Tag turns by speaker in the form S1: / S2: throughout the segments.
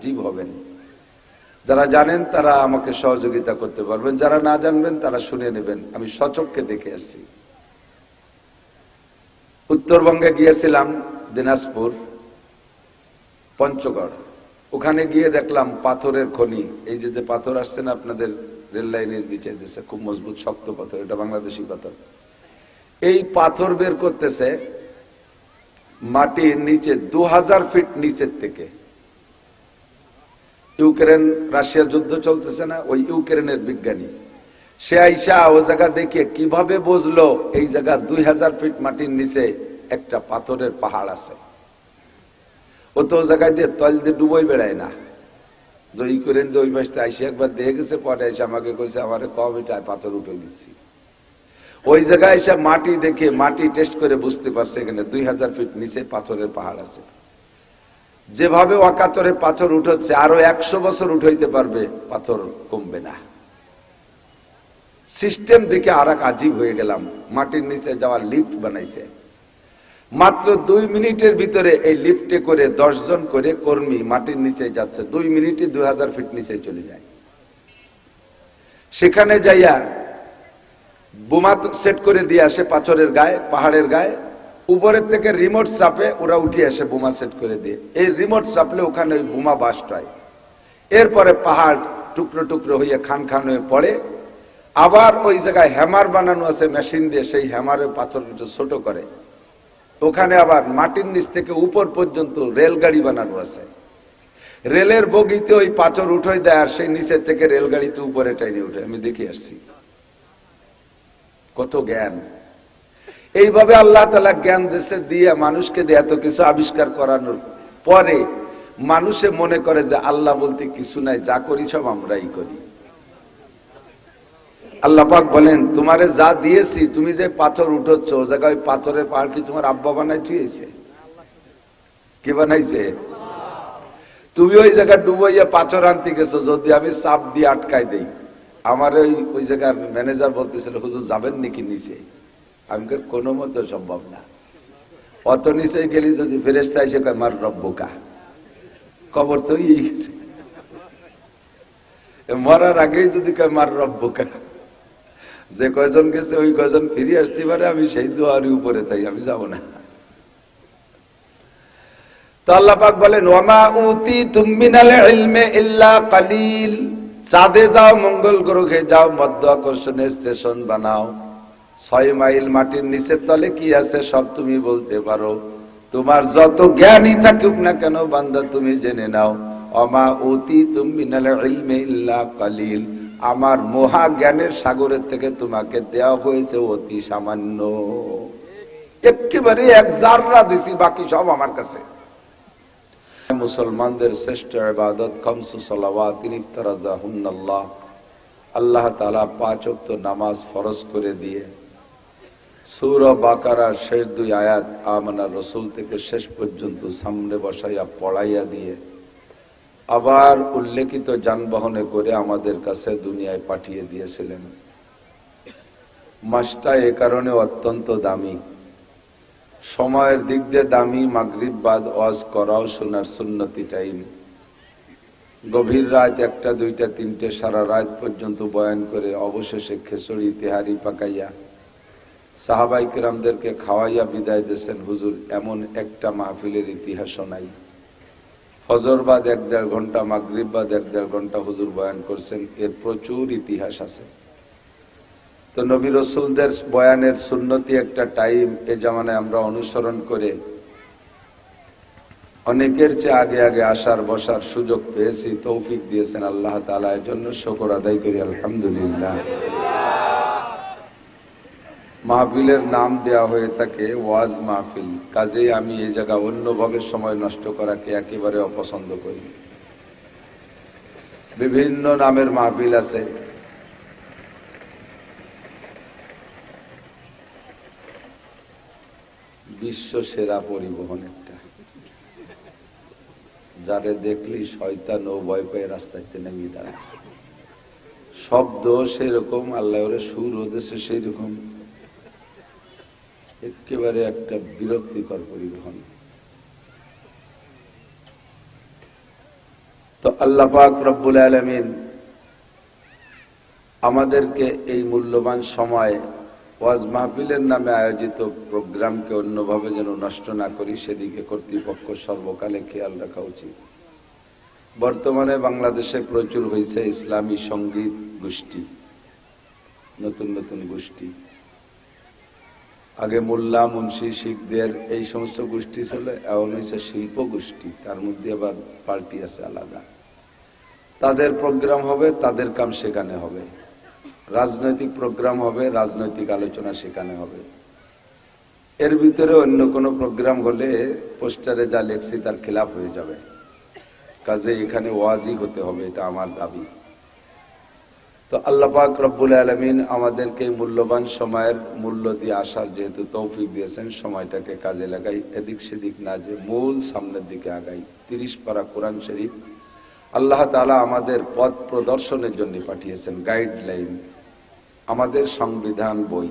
S1: আজীব হবেন। যারা জানেন তারা আমাকে সহযোগিতা করতে পারবেন। যারা না জানবেন তারা শুনে নেবেন। আমি সচককে দেখে আসছি। উত্তরবঙ্গে গিয়েছিলাম দিনাজপুর, পঞ্চগড়। ওখানে গিয়ে দেখলাম পাথরের খনি। এই যে যে পাথর আসছে না আপনাদের রেল লাইনের নিচে দিচ্ছে খুব মজবুত, শক্ত পাথর। এটা বাংলাদেশি পাথর। এই পাথর বের করতেছে মাটির নিচে, দু হাজার ফিট নিচের থেকে। ইউক্রেন রাশিয়ার যুদ্ধ চলতেছে না, ওই ইউক্রেনের বিজ্ঞানী। সে আইসা ও জায়গা দেখে কীভাবে বুঝলো, এই জায়গা দুই হাজার ফিট মাটির নিচে একটা পাথরের পাহাড় আছে। ও তো জায়গায় দিয়ে তল দিয়ে ডুবোই বেড়ায় না। যে ইউক্রেন দিয়ে ওই পাশে আইসে একবার দেখে গেছে, পরে এসে আমাকে কইছে, আমার কম এটা পাথর উঠে দিচ্ছি? ওই জায়গায় এসে মাটি দেখে, মাটি টেস্ট করে বুঝতে পারছে এখানে দুই হাজার ফিট নিচে পাথরের পাহাড় আছে। যেভাবে অকাতরে পাথর উঠোচ্ছে আরও একশো বছর উঠাইতে পারবে, পাথর কমবে না। সিস্টেম দেখে আর এক আজীব হয়ে গেলাম, মাটির নিচে যাওয়ার লিফট বানাইছে। মাত্র দুই মিনিটের ভিতরে এই লিফটে করে দশ জন করে কর্মী মাটির নিচে যাচ্ছে, দুই মিনিটে দুই হাজার ফিট নিচে চলে যায়। সেখানে যাইয়া বোমা সেট করে দিয়ে আসে পাথরের গায়ে, পাহাড়ের গায়ে উপরের থেকে রিমোট চাপে ওরা উঠে আসে বোমা সেট করে দিয়ে। এই রিমোট চাপলে ওখানে ওই বোমা বাস্ট হয়। এরপরে পাহাড় টুকরো টুকরো হয়ে খান খান হয়ে পড়ে। আবার ওই জায়গায় হ্যামার বানানো আছে মেশিন দিয়ে, সেই হ্যামারের পাথর একটু ছোট করে। ওখানে আবার মাটির নিচ থেকে উপর পর্যন্ত রেলগাড়ি বানানো আছে। রেলের বগিতে ওই পাথর উঠোই দেয় আর সেই নিচের থেকে রেলগাড়িতে উপরে টাইনে উঠে। আমি দেখে আসছি। কত জ্ঞান। এইভাবে আল্লাহ তালা জ্ঞান দেশে দিয়ে মানুষকে দিয়ে এত কিছু আবিষ্কার করানোর পরে মানুষে মনে করে যে আল্লাহ বলতে কিছু নাই, যা করি সব আমরাই করি। আল্লাহ পাক বলেন, তোমারে যা দিয়েছি, তুমি যে পাথর উঠোচ্ছ ও জায়গায় ওই পাথরের পাহাড় কি তোমার আব্বা বানাই থুয়েছে? কি বানাইছে? তুমি ওই জায়গায় ডুবাইয়া পাথর আনতে গেছো, যদি আমি চাপ দিয়ে আটকাই দেই। আমার ওই ওই জায়গার ম্যানেজার বলতেছিল, হুজুর যাবেন নাকি নিচে? আমি কই, কোনো মতো সম্ভব না। অত নিচে গেলি যদি ফেরেস্তা এসে কয় মার রব্বকা কবর তো ইয়ে গেছে। মরার আগেই যদি কয় মার রব্বকা যে কয়জন গেছে ওই কয়জন ফিরে আসতে পারে আমি সেই দোয়ারি উপরে তাই আমি যাব না। তো আল্লাহ পাক বলেন ওয়ামা উতি তুমিনাল ইলমে ইল্লা কালিল। চাঁদে যাও মঙ্গল গ্রহে যাও মধ্য আকর্ষণে স্টেশন বানাও। ছয় মাইল মাটির নিচের তলে কি আছে সব তুমি বলতে পারো। তোমার যত জ্ঞানই থাকুক না কেন বান্দা তুমি জেনে নাও। অমা অতি তুমি কালিল। আমার মহা জ্ঞানের সাগরের থেকে তোমাকে দেওয়া হয়েছে অতি সামান্য। একেবারে এক জাররা দিছি, বাকি সব আমার কাছে। মুসলমানদের শ্রেষ্ঠ ইবাদত খামসু সালাওয়াত আল্লাহ তাআলা পাঁচ ওয়াক্ত নামাজ ফরজ করে দিয়ে সূরা বাকারার শেষ দুই আয়াত আমানা রসুল থেকে শেষ পর্যন্ত সামনে বসাইয়া পড়াইয়া দিয়ে আবার উল্লেখিত যানবাহনে করে আমাদের কাছে দুনিয়ায় পাঠিয়ে দিয়েছিলেন। মাসটা এ কারণে অত্যন্ত দামি। সময়ের দিক দিয়ে দামি মাগরিব বাদ ওয়াজ করাও শোনার সুন্নতি টাইম। গভীর রাত একটা, দুইটা, তিনটে সারা রাত পর্যন্ত বয়ান করে অবশেষে খেসড়ি তেহারি পাকাইয়া সাহাবাই কিরামদেরকে খাওয়াইয়া বিদায় দিয়েছেন, হুজুর, এমন একটা মাহফিলের ইতিহাস নাই। ফজর বাদ এক দেড় ঘণ্টা, মাগরিব বাদ এক দেড় ঘণ্টা হুজুর বয়ান করছেন, এর প্রচুর ইতিহাস আছে। তো নবী রসুলদের বয়ানের সুন্নতি একটা টাইম, এ জামানায় আমরা অনুসরণ করে অনেকের চেয়ে আগে আগে আসার বসার সুযোগ পেয়েছি, তৌফিক দিয়েছেন আল্লাহ তালা এর জন্য শকর আদায় করি, আলহামদুলিল্লাহ। মাহফিলের নাম দেয়া হয়ে থাকে ওয়াজ মাহফিল। কাজেই আমি এই জায়গা অন্যভাবে সময় নষ্ট করাকে একেবারে অপছন্দ করি। বিভিন্ন নামের মাহফিল আছে। বিশ্ব সেরা পরিবহন একটা। যারে দেখলি শয়তান ও ভয় পেয়ে রাস্তাতে নেমে দাঁড়ায়। শব্দ সেরকম আল্লাহ ওরে সুর ওদেশে সেই রকম একেবারে একটা বিরক্তিকর পরিবহন। তো আল্লাহ পাক রব্বুল আলমিন আমাদেরকে এই মূল্যবান সময় ওয়াজ মাহফিলের নামে আয়োজিত প্রোগ্রামকে অন্যভাবে যেন নষ্ট না করি, সেদিকে কর্তৃপক্ষ সর্বকালে খেয়াল রাখা উচিত। বর্তমানে বাংলাদেশে প্রচুর হয়েছে ইসলামী সংগীত গোষ্ঠী, নতুন নতুন গোষ্ঠী। আগে মোল্লা, মুন্সি, শিখদের এই সমস্ত গোষ্ঠী ছিল এখন হয়েছে শিল্প গোষ্ঠী। তার মধ্যে আবার পার্টি আছে আলাদা। তাদের প্রোগ্রাম হবে, তাদের কাম সেখানে হবে। রাজনৈতিক প্রোগ্রাম হবে, রাজনৈতিক আলোচনা সেখানে হবে। এর ভিতরে অন্য কোনো প্রোগ্রাম হলে পোস্টারে যা লেখছি তার খেলাফ হয়ে যাবে। কাজে এখানে ওয়াজি হতে হবে, এটা আমার দাবি। তো আল্লাহ পাক রব্বুল আলমিন আমাদেরকে মূল্যবান সময়ের মূল্য দিয়ে আসার যেহেতু তৌফিক দিয়েছেন, সময়টাকে কাজে লাগাই। এদিক সেদিক না যে মূল সামনের দিকে আগাই। তিরিশ পারা কোরআন শরীফ আল্লাহ তালা আমাদের পথ প্রদর্শনের জন্য পাঠিয়েছেন গাইডলাইন আমাদের সংবিধান বই।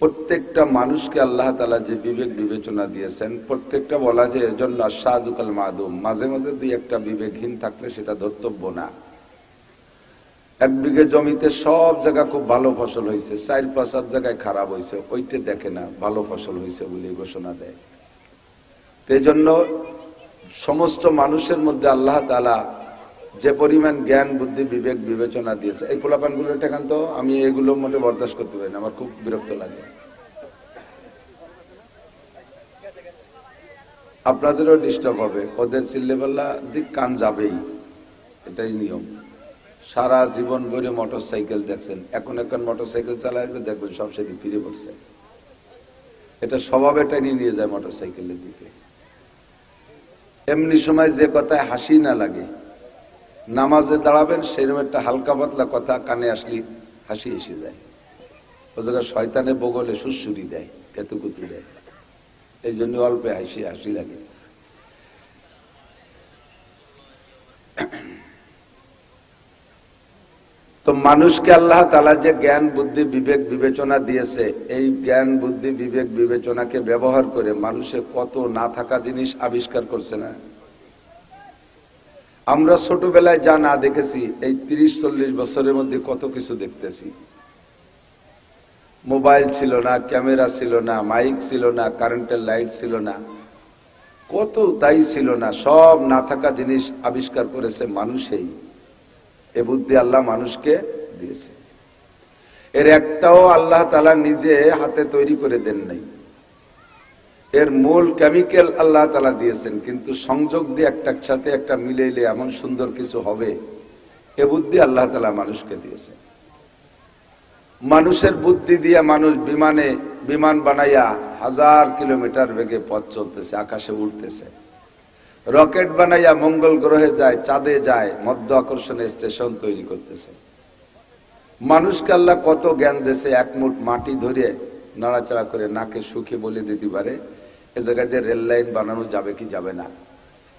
S1: প্রত্যেকটা মানুষকে আল্লাহ তালা যে বিবেক বিবেচনা দিয়েছেন, প্রত্যেকটা বলা যে এজন্য শাহজুকাল মাদুম। মাঝে মাঝে দুই একটা বিবেকহীন থাকলে সেটা ধর্তব্য না। এক বিঘে জমিতে সব জায়গা খুব ভালো ফসল হয়েছে, চার পাঁচ সাত জায়গায় খারাপ হয়েছে, ওইটা দেখে না, ভালো ফসল হয়েছে বলে ঘোষণা দেয়। এই জন্য সমস্ত মানুষের মধ্যে আল্লাহ তালা যে পরিমাণ জ্ঞান, বুদ্ধি, বিবেক, বিবেচনা দিয়েছে, এই পোলাপানগুলো টেকান তো? আমি এগুলো মোটে বরদাস্ত করতে পারি না, আমার খুব বিরক্ত লাগে। আপনাদেরও ডিস্টার্ব হবে, ওদের চিল্লেপাল্লা দিক কান যাবেই, এটাই নিয়ম। সারা জীবন ভরে মোটর সাইকেল দেখছেন। এখন এখন মোটর সাইকেল চালাইবে দেখবেন, সব সেদিক ফিরে পড়ছে। এটা স্বভাবে টেনে নিয়ে যায় মোটর সাইকেলের দিকে। এমনি সময় যে কথায় হাসি না লাগে। নামাজে দাঁড়াবেন, সেরকম একটা হালকা পাতলা কথা কানে আসলি হাসি এসে যায়। ও জায়গায় শয়তানে বগলে সুসুরি দেয় কেতুকুতু দেয়। এই জন্য অল্পে হাসি হাসি লাগে। তো মানুষকে আল্লাহ তালা যে জ্ঞান, বুদ্ধি, বিবেক বিবেচনা দিয়েছে, এই জ্ঞান, বুদ্ধি, বিবেক বিবেচনাকে ব্যবহার করে মানুষে কত না থাকা জিনিস আবিষ্কার করছে না। আমরা ছোটবেলায় যা না দেখেছি, এই তিরিশ চল্লিশ বছরের মধ্যে কত কিছু দেখতেছি। মোবাইল ছিল না, ক্যামেরা ছিল না, মাইক ছিল না, কারেন্টের লাইট ছিল না। কত তাই ছিল না, সব না থাকা জিনিস আবিষ্কার করেছে মানুষেই। এ বুদ্ধি আল্লাহ মানুষকে দিয়েছে। এর একটাও আল্লাহ তালা নিজে হাতে তৈরি করে দেন নাই। এর মূল কেমিক্যাল আল্লাহ তালা দিয়েছেন, কিন্তু সংযোগ দিয়ে একটার সাথে একটা মিলেইলে এমন সুন্দর কিছু হবে, এ বুদ্ধি আল্লাহ তালা মানুষকে দিয়েছে মানুষের বুদ্ধি দিয়ে মানুষ বিমানে বিমান বানাইয়া হাজার কিলোমিটার বেগে পথ চলতেছে, আকাশে উঠতেছে রকেট বানাইয়া মঙ্গল গ্রহে যায়, চাঁদে যায়, মধ্য আকর্ষণের স্টেশন তৈরি করতেছে। মানুষকে আল্লাহ কত জ্ঞান দেশে এক মুঠ মাটি ধরে নাড়াচাড়া করে নাকে সুখে বলে দিতে পারে, এ জায়গায় দিয়ে রেল লাইন বানানো যাবে কি যাবে না।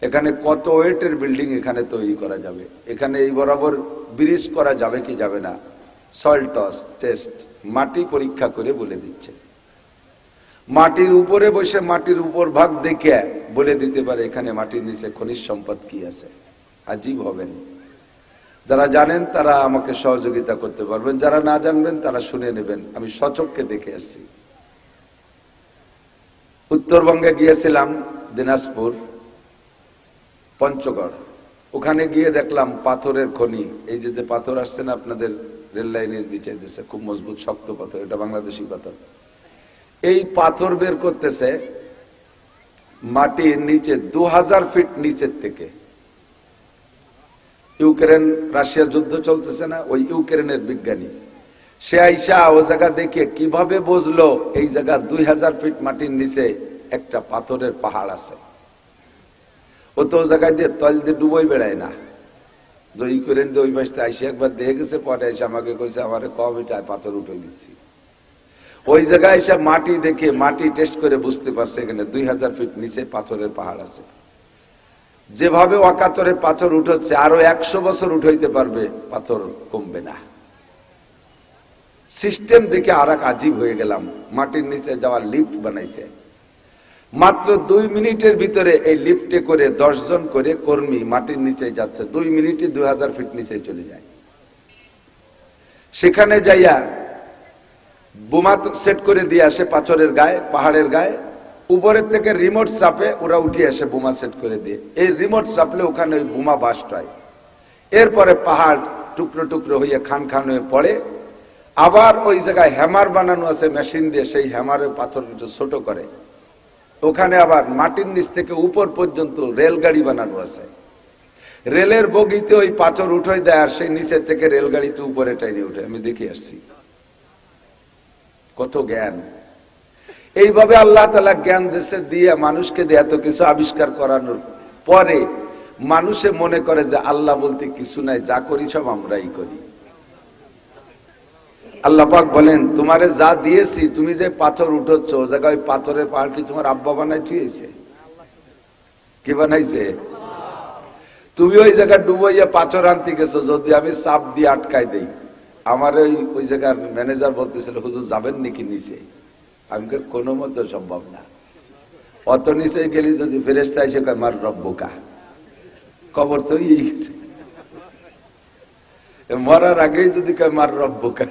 S1: এখানে কত ওয়েটের বিল্ডিং এখানে তৈরি করা যাবে, এখানে এই বরাবর ব্রিজ করা যাবে কি যাবে না সয়েল টস টেস্ট, মাটি পরীক্ষা করে বলে দিচ্ছে। মাটির উপরে বসে মাটির উপর ভাগ দেখে বলে দিতে পারে, এখানে মাটির নিচে খনিজ সম্পদ কি আছে? আজীব হবেন। যারা জানেন তারা আমাকে সহযোগিতা করতে পারবেন। যারা না জানবেন তারা শুনে নেবেন। আমি সচককে দেখে আসছি। উত্তরবঙ্গে গিয়েছিলাম দিনাজপুর, পঞ্চগড়। ওখানে গিয়ে দেখলাম পাথরের খনি। এই যে পাথর আসছে না আপনাদের রেল লাইনের নিচে দিচ্ছে খুব মজবুত, শক্ত পাথর। এটা বাংলাদেশি পাথর। এই পাথর বের করতেছে মাটির নিচে দু হাজার ফিট নিচের থেকে। ইউক্রেন রাশিয়া যুদ্ধ চলতেছে না, ওই ইউক্রেনের বিজ্ঞানী। সে আইসা ও জায়গা দেখে কীভাবে বুঝলো এই জায়গা দুই হাজার ফিট মাটির নিচে একটা পাথরের পাহাড় আছে। ও তো জায়গায় দিয়ে তল দিয়ে ডুবোই বেড়ায় না। যে ইউক্রেন দিয়ে ওই পাশে আইসে একবার দেখে গেছে, পরে এসে আমাকে কইছে, আমার কম এটা পাথর উঠে দিচ্ছি। ওই জায়গায় এসে মাটি দেখে, মাটি টেস্ট করে বুঝতে পারছে এখানে দুই হাজার ফিট নিচে পাথরের পাহাড় আছে। যেভাবে অকাতরে পাথর উঠোচ্ছে, আরও একশো বছর উঠাইতে পারবে, পাথর কমবে না। সিস্টেম দেখে আর এক আজীব হয়ে গেলাম। মাটির নিচে যাওয়ার লিফট বানাইছে। মাত্র দুই মিনিটের ভিতরে এই লিফটে করে জন করে কর্মী মাটির নিচে যাচ্ছে। দুই মিনিটে দুই হাজার ফিট নিচে চলে যায়। সেখানে যাইয়া বোমা সেট করে দিয়ে আসে পাথরের গায়ে, পাহাড়ের গায়ে। উপরের থেকে রিমোট চাপে ওরা উঠে আসে বোমা সেট করে দিয়ে। এই রিমোট চাপলে ওখানে ওই বোমা বাস্ট হয়। এরপরে পাহাড় টুকরো টুকরো হয়ে খান খান হয়ে পড়ে। আবার ওই জায়গায় হ্যামার বানানো আছে মেশিন দিয়ে সেই হ্যামারের পাথর ছোট করে। ওখানে আবার মাটির নিচ থেকে উপর পর্যন্ত রেলগাড়ি বানানো আছে। রেলের বগিতে ওই পাথর উঠে দেয় আর সেই নিচের থেকে রেলগাড়িতে উপরে টাইনে উঠে। আমি দেখে আসছি। কত জ্ঞান। এইভাবে আল্লাহ তালা জ্ঞান দেশে দিয়ে মানুষকে দিয়ে এত কিছু আবিষ্কার করানোর পরে মানুষে মনে করে যে আল্লাহ বলতে কিছু নাই, যা করি সব আমরাই করি। আল্লাহ পাক বলেন, তোমারে যা দিয়েছি, তুমি যে পাথর উঠোচ্ছ, ও জায়গায় ওই পাথরের পাহাড় কি তোমার আব্বা বানাই থুয়েছে? কি বানাইছে? তুমি ওই জায়গায় ডুবাইয়া পাথর আনতে গেছো, যদি আমি চাপ দিয়ে আটকাই দেই। আমার ওই ওই জায়গার ম্যানেজার বলতেছিল, হুজুর যাবেন নাকি নিচে? আমি কোনো মতো সম্ভব না। অত নিচে গেলে যদি ফেরেস্তা এসে কয়, মার রব্বকা কবর তো গেছে। মরার আগেই যদি কয়, মার রব্বকা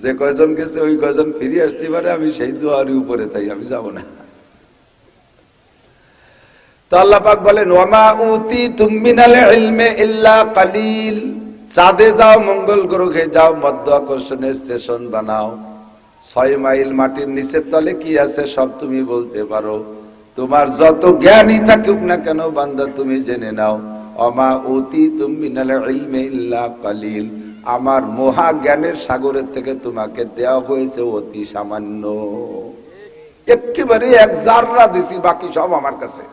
S1: যে কয়জন গেছে, ওই কয়জন ফিরে আসতে পারে, আমি সেই দুয়ারি উপরে তাই, আমি যাব না। তো আল্লাহ পাক বলেন ওয়ামা উতি তুমিনাল ইলমে ইল্লা কালিল। চাঁদে যাও, মঙ্গল গ্রহে যাও, মধ্য আকর্ষণের স্টেশন বানাও। ছয় মাইল মাটির নিচের তলে কি আছে সব তুমি বলতে পারো। তোমার যত জ্ঞানই থাকুক না কেন বান্দা, তুমি জেনে নাও। অমা ইলমে ইল্লা কালিল। আমার মহা জ্ঞানের সাগরের থেকে তোমাকে দেওয়া হয়েছে অতি সামান্য। একেবারে এক জাররা দিছি, বাকি সব আমার কাছে।